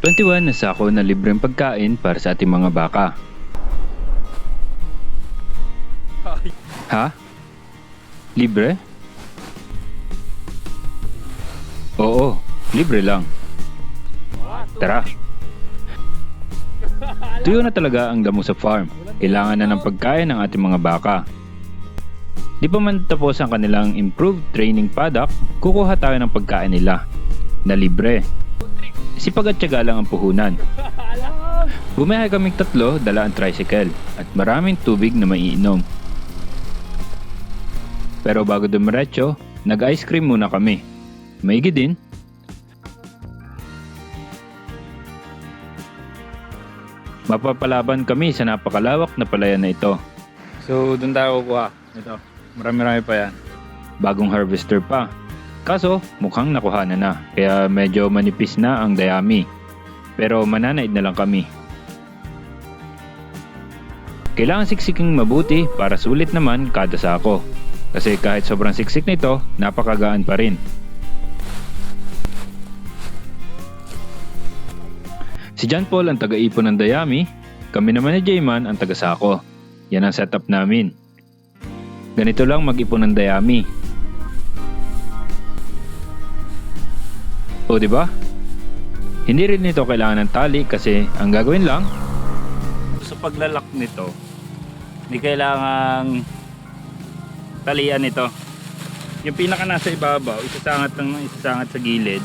21 na sako na libreng pagkain para sa ating mga baka. Ha? Libre? Oo, libre lang. Tara. Tuyo na talaga ang damo sa farm. Kailangan na ng pagkain ng ating mga baka. Di pa man tapos ang kanilang improved training paddock, kukuha tayo ng pagkain nila na libre. Sipag at tiyaga lang ang puhunan. Bumiyahe kaming tatlo, dala ang tricycle at maraming tubig na maiinom. Pero bago dumiretso, nag-ice cream muna kami. Maigi din. Mapapalaban kami sa napakalawak na palayan na ito. So, doon tayo kukuha. Ito. Marami-rami pa yan. Bagong harvester pa. Kaso, mukhang nakuha na na, kaya medyo manipis na ang dayami. Pero mananaid na lang kami. Kailangan siksiking mabuti para sulit naman kada sako. Kasi kahit sobrang siksik nito, napakagaan pa rin. Si John Paul ang taga-ipon ng dayami, kami naman ni Jayman ang taga-sako. Yan ang setup namin. Ganito lang mag-ipon ng dayami. O, di ba? Hindi rin nito kailangan ng tali kasi ang gagawin lang, Sa paglalak nito, hindi kailangang talian ito. Yung pinaka nasa ibabaw, isasangat ng isasangat sa gilid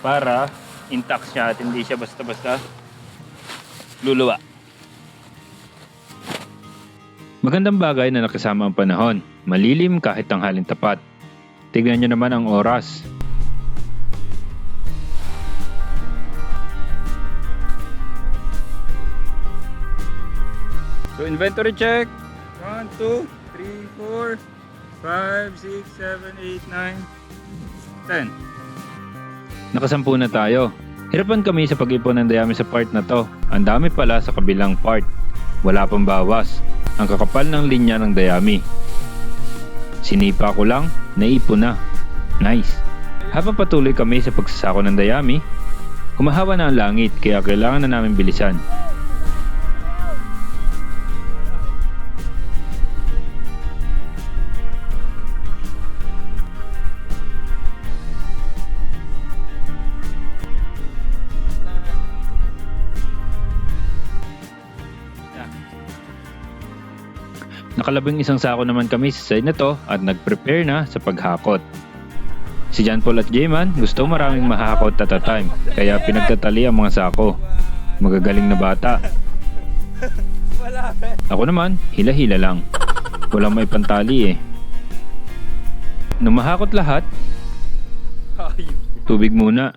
para intact siya at hindi siya basta-basta luluwa. magandang bagay na nakasama ang panahon. Malilim kahit tanghalin tapat. Tignan nyo naman ang oras. So inventory check. 1, 2, 3, 4, 5, 6, 7, 8, 9, 10. Nakasampu na tayo. Hirapan kami sa pag-ipon ng dayami sa part na to. Ang dami pala sa kabilang part. Wala pang bawas. Ang kakapal ng linya ng dayami. Sinipa ko lang, naipon na. Nice. Habang patuloy kami sa pagsasako ng dayami, humahawa na ang langit kaya kailangan na namin bilisan. Nakalabing isang sako naman kami sa side na to at nag-prepare na sa paghakot. Si John Paul at Jayman gusto maraming mahakot at a time kaya pinagtatali ang mga sako. Magagaling na bata. Ako naman, hila-hila lang. Walang may pantali eh. Nung mahakot lahat, tubig muna.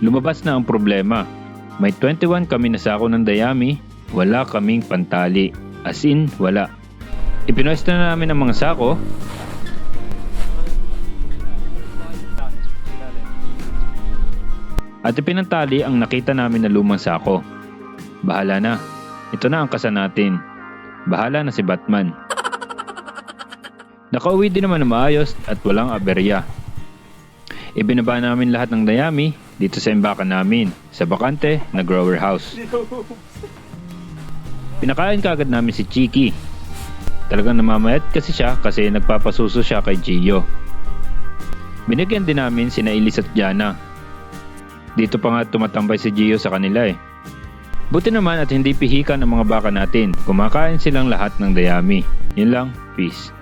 Lumabas na ang problema. May 21 kami na sako ng dayami, wala kaming pantali. As in, wala. Ipinwesto na namin ang mga sako. At ipinantali ang nakita namin na lumang sako. Bahala na. Ito na ang kasa natin. Bahala na si Batman. Nakauwi din naman na maayos at walang aberya. Ibinaba namin lahat ng dayami dito sa imbakan namin sa bakante na grower house. Pinakain kagad namin si Chiki. Talagang namamayat kasi siya kasi nagpapasuso siya kay Gio. Binigyan din namin sina Elise at Jana. Dito pa nga tumatambay si Gio sa kanila eh. Buti naman at hindi pihikan ang mga baka natin. Kumakain silang lahat ng dayami. Yun lang. Peace.